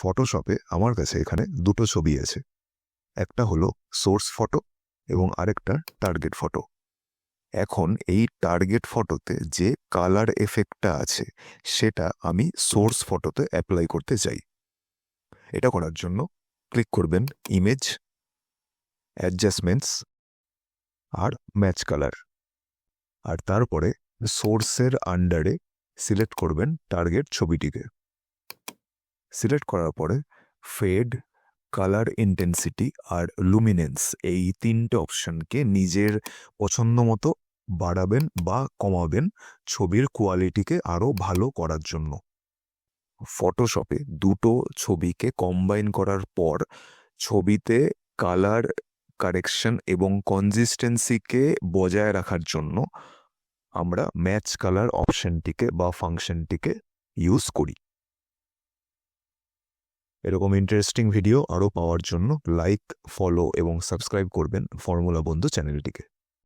ফটোশপে আমার কাছে এখানে দুটো ছবি আছে। একটা হলো সোর্স ফটো এবং আরেকটা টার্গেট ফটো এখন এই টার্গেট ফটোতে যে কালার এফেক্টটা আছে, সেটা আমি সোর্স ফটোতে অ্যাপ্লাই করতে চাই। এটা করার জন্য ক্লিক করবেন ইমেজ অ্যাডজাস্টমেন্টস আর ম্যাচ কালার আর তারপরে সোর্সের আন্ডারে সিলেক্ট করবেন টার্গেট ছবিটিকে। সিলেক্ট করার পরে ফেড কালার ইন্টেন্সিটি আর লুমিনেন্স এই তিনটে অপশনকে নিজের পছন্দ মতো বাড়াবেন বা কমাবেন ছবির কোয়ালিটিকে আরও ভালো করার জন্য। ফটোশপে দুটো ছবিকে কম্বাইন করার পর ছবিতে কালার কারেকশন এবং কনসিস্টেন্সিকে বজায় রাখার জন্য আমরা ম্যাচ কালার অপশনটিকে বা ফাংশনটিকে ইউজ করি। এরকম ইন্টারেস্টিং ভিডিও আরও পাওয়ার জন্য লাইক ফলো এবং সাবস্ক্রাইব করবেন ফর্মুলা বন্ধু চ্যানেলটিকে